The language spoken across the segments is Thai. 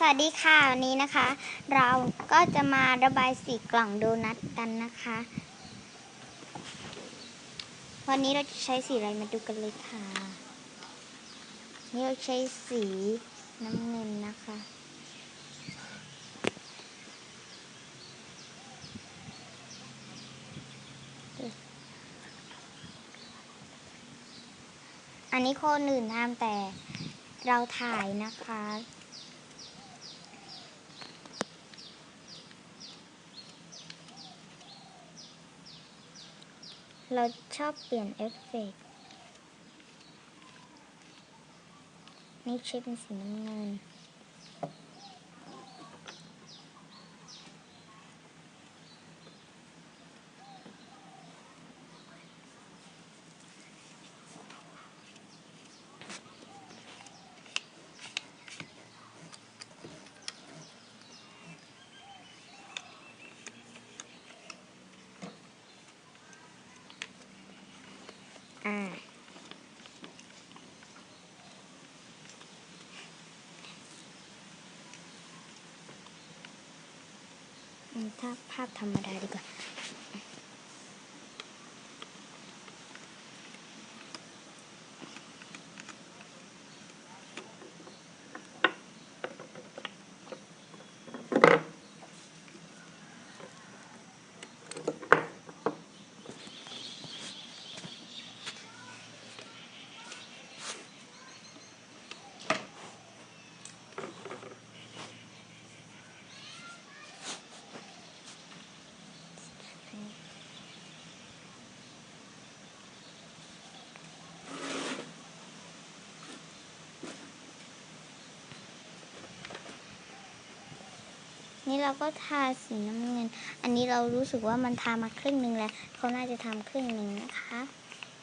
สวัสดีค่ะ วันนี้นะคะ เราก็จะมาระบายสีกล่องโดนัทกันนะคะ วันนี้เราจะใช้สีอะไรมาดูกันเลยค่ะ นี่เราใช้สีน้ำเงินนะคะ อันนี้คนอื่นทำแต่เราถ่ายนะคะ เราชอบเปลี่ยนเอฟเฟกต์นี่เช้เป็นสีน้ำเงิน ถ้าภาพธรรมดาดีกว่า นี่เราก็ทาสีน้ำเงิน อันนี้เรารู้สึกว่ามันทามาครึ่งหนึ่งแล้ว เขาน่าจะทำครึ่งหนึ่งนะคะ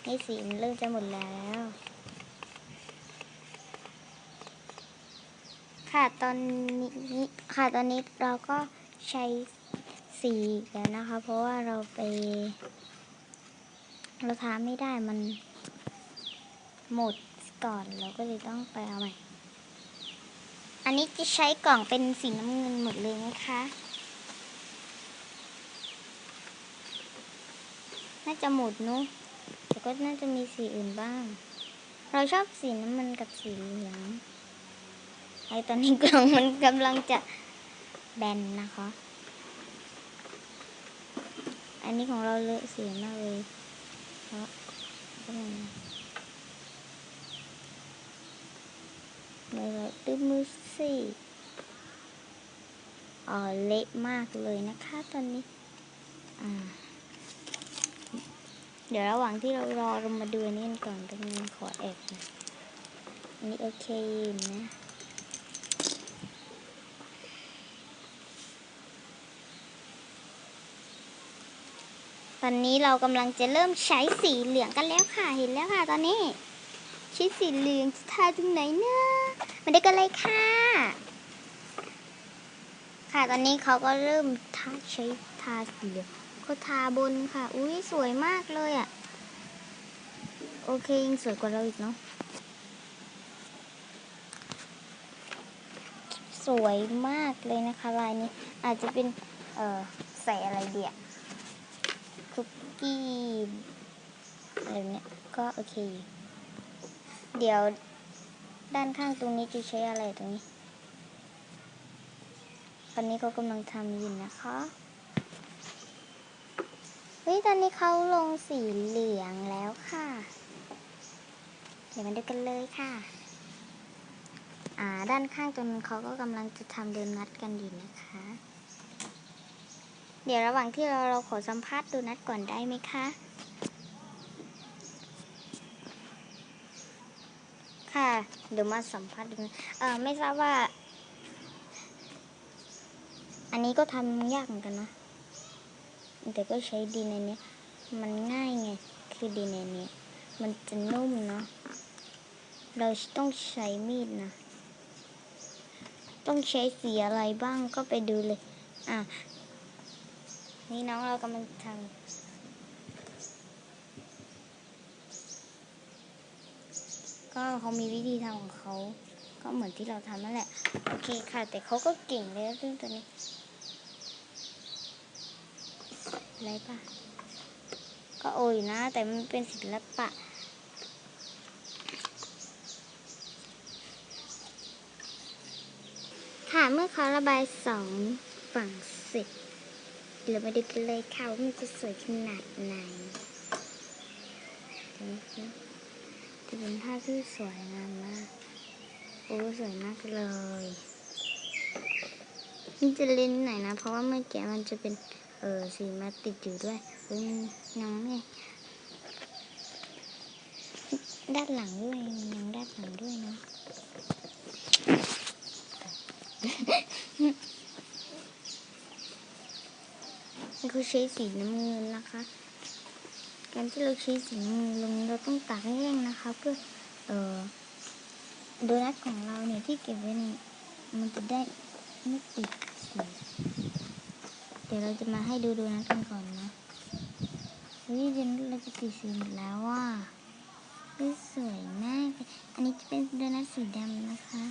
นี่สีมันเริ่มจะหมดแล้ว ค่ะตอนนี้ค่ะตอนนี้เราก็ใช้สีแล้วนะคะ เพราะว่าเราไป เราทาไม่ได้มันหมดก่อนเราก็เลยต้องไปเอาใหม่ อันนี้จะใช้กล่องเป็นสีน้ำเงินหมดเลยนะคะ น่าจะหมดเนอะแต่ก็น่าจะมีสีอื่นบ้าง เราชอบสีน้ำมันกับสีเหลือง ไอตอนนี้กล่องมันกำลังจะแบนนะคะ อันนี้ของเราเลอะสีมากเลยเพราะก็มัน เลยแบบดื้อมือสิอ๋อเละมากเลยนะคะตอนนี้ อ่า เดี๋ยวระหว่างที่เรารอเรามาดูนนี้กันก่อนเป็นขอแอบนะอันนี้โอเคนะตอนนี้เรากำลังจะเริ่มใช้สีเหลืองกันแล้วค่ะ เห็นแล้วค่ะตอนนี้ ใช้สีเหลืองจะทาตรงไหนนะมาดูกันเลยค่ะ ค่ะตอนนี้เขาก็เริ่มทาใช้ทาสีเหลืองก็ทาบนค่ะ อุ้ยสวยมากเลยอะ่ะ โอเคยังสวยกว่าเราอีกเนาะสวยมากเลยนะคะลายนี้อาจจะเป็น เออใส่อะไรเดียคุกกี้อะไรเนี้ยก็โอเค เดี๋ยวด้านข้างตรงนี้จะใช้อะไรตรงนี้ ตอนนี้เขากำลังทำยู่นะคะเฮ้ยตอนนี้เขาลงสีเหลืองแล้วค่ะ เดี๋ยวมาดูกันเลยค่ะ อ่าด้านข้างตรงนั้นเขาก็กำลังจะทำโดนัทกันอยู่นะคะ เดี๋ยวระหว่างที่เราเราขอสัมภาษณ์โดนัทก่อนได้ไหมคะ ค่ะ เดี๋ยวมาสัมภาษณ์ดูนะเออไม่ทราบว่า อันนี้ก็ทำยากเหมือนกันนะ แต่ก็ใช้ดินในนี้มันง่ายไง คือดินในนี้มันจะนุ่มเนาะ เราต้องใช้มีดนะ ต้องใช้สีอะไรบ้างก็ไปดูเลย อะ นี่น้องเรากำลังทำ ก็เขามีวิธีทำของเขา ก็เหมือนที่เราทำนั่นแหละ โอเคค่ะ แต่เขาก็เก่งเลยเรื่องตัวนี้อะไรปะก็โอยนะ แต่มันเป็นศิลปะค่ะเมื่อเขาระบายสองฝั่งเสร็จเรามาดูกันเลยค่ะว่ามันจะสวยขนาดไหนนไหมคะ จะเป็นภาพที่สวยงามมาก โอ้สวยมากเลยมันจะเล่นหน่อยนะ เพราะว่าเมื่อกี้มันจะเป็น เออสีมาติดอยู่ด้วยเอ้ยมันยังไม่ด้านหลังด้วยมันยังด้านหลังด้วยเนาะมันคือใช้สีน้ำเงินนะคะ การที่เราใช้สีน้ำเงินลงเราต้องตากแห้งนะคะ เพื่อเอ่อโดนัทของเราเนี่ยที่เก็บไว้เนี่ยมันจะได้ไม่ติดสีเดี๋ยวเราจะมาให้ดูโดนัทกันก่อนนะเฮ้ยเดี๋ยวเราจะติดสีหมดแล้วว่าสวยมากเลยอันนี้จะเป็นโดนัทสีดำนะคะ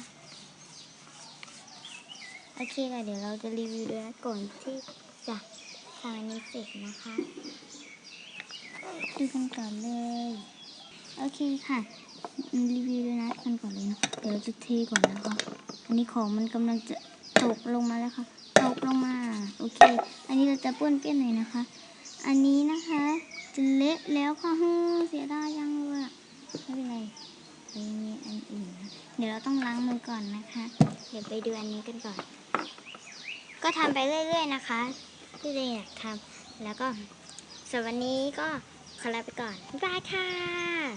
โอเคค่ะเดี๋ยวเราจะรีวิวโดนัทก่อนที่จะทำอันนี้เสร็จนะคะ ดูกันก่อนเลย โอเคค่ะ รีวิวโดนัทกันก่อนเลยนะเดี๋ยวจะเทก่อนนะคะอันนี้ของมันกำลังจะตกลงมาแล้วค่ะ ตกลงมา โอเค อันนี้เราจะป้วนเปี้ยนหน่อยนะคะ อันนี้นะคะ จะเละแล้วค่ะฮึเสียดายยังเลยไม่เป็นไรมีอันอื่นนะเดี๋ยวเราต้องล้างมือก่อนนะคะ เดี๋ยวไปดูอันนี้กันก่อน ก็ทำไปเรื่อย ๆ นะคะที่เราอยากทำแล้วก็สำหรับวันนี้ก็ ขอลาไปก่อน บ๊ายบายค่ะ